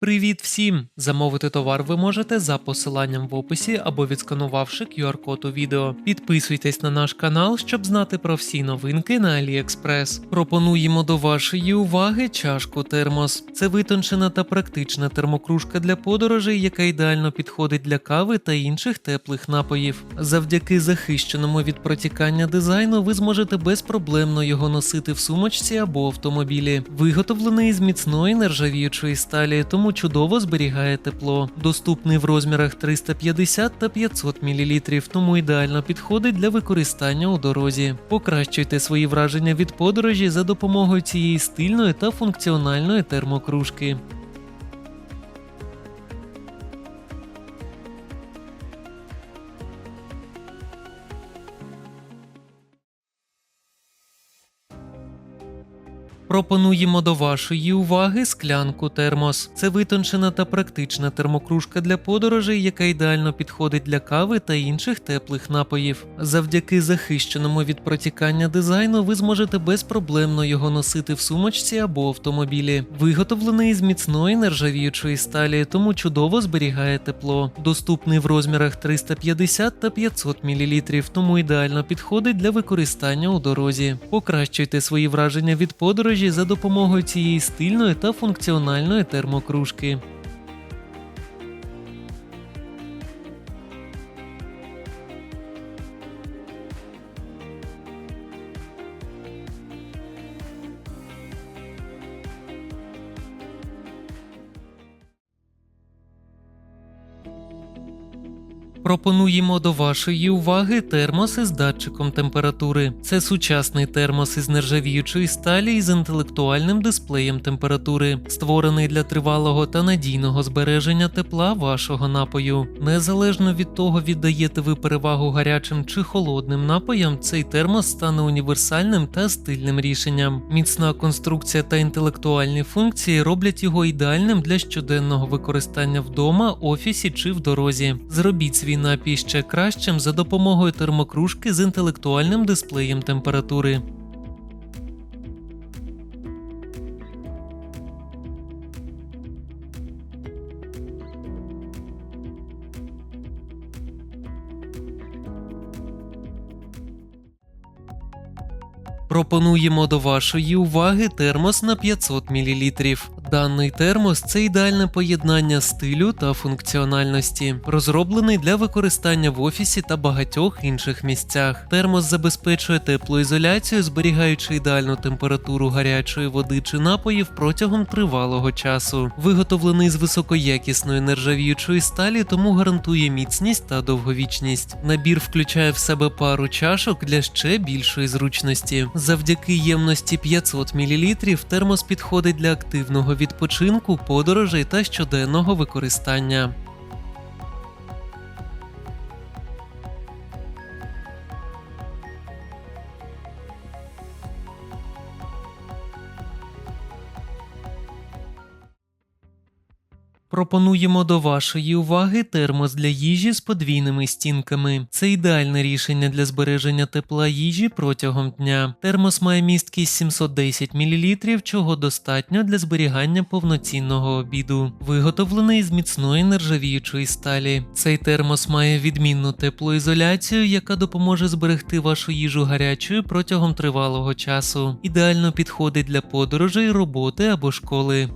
Привіт всім! Замовити товар ви можете за посиланням в описі або відсканувавши QR-код у відео. Підписуйтесь на наш канал, щоб знати про всі новинки на AliExpress. Пропонуємо до вашої уваги чашку термос. Це витончена та практична термокружка для подорожей, яка ідеально підходить для кави та інших теплих напоїв. Завдяки захищеному від протікання дизайну ви зможете безпроблемно його носити в сумочці або автомобілі. Виготовлений з міцної нержавіючої сталі, тому чудово зберігає тепло. Доступний в розмірах 350 та 500 мл, тому ідеально підходить для використання у дорозі. Покращуйте свої враження від подорожі за допомогою цієї стильної та функціональної термокружки. Пропонуємо до вашої уваги склянку термос. Це витончена та практична термокружка для подорожей, яка ідеально підходить для кави та інших теплих напоїв. Завдяки захищеному від протікання дизайну ви зможете безпроблемно його носити в сумочці або автомобілі. Виготовлений з міцної нержавіючої сталі, тому чудово зберігає тепло. Доступний в розмірах 350 та 500 мл, тому ідеально підходить для використання у дорозі. Покращуйте свої враження від подорожі за допомогою цієї стильної та функціональної термокружки. Пропонуємо до вашої уваги термоси з датчиком температури. Це сучасний термос із нержавіючої сталі із інтелектуальним дисплеєм температури, створений для тривалого та надійного збереження тепла вашого напою. Незалежно від того, віддаєте ви перевагу гарячим чи холодним напоям, цей термос стане універсальним та стильним рішенням. Міцна конструкція та інтелектуальні функції роблять його ідеальним для щоденного використання вдома, офісі чи в дорозі. Зробіть свій напій ще кращим за допомогою термокружки з інтелектуальним дисплеєм температури. Пропонуємо до вашої уваги термос на 500 мл. Даний термос це ідеальне поєднання стилю та функціональності, розроблений для використання в офісі та багатьох інших місцях. Термос забезпечує теплоізоляцію, зберігаючи ідеальну температуру гарячої води чи напоїв протягом тривалого часу. Виготовлений з високоякісної нержавіючої сталі, тому гарантує міцність та довговічність. Набір включає в себе пару чашок для ще більшої зручності. Завдяки ємності 500 мл термос підходить для активного відпочинку, подорожей та щоденного використання. Пропонуємо до вашої уваги термос для їжі з подвійними стінками. Це ідеальне рішення для збереження тепла їжі протягом дня. Термос має місткість 710 мл, чого достатньо для зберігання повноцінного обіду. Виготовлений з міцної нержавіючої сталі. Цей термос має відмінну теплоізоляцію, яка допоможе зберегти вашу їжу гарячою протягом тривалого часу. Ідеально підходить для подорожей, роботи або школи.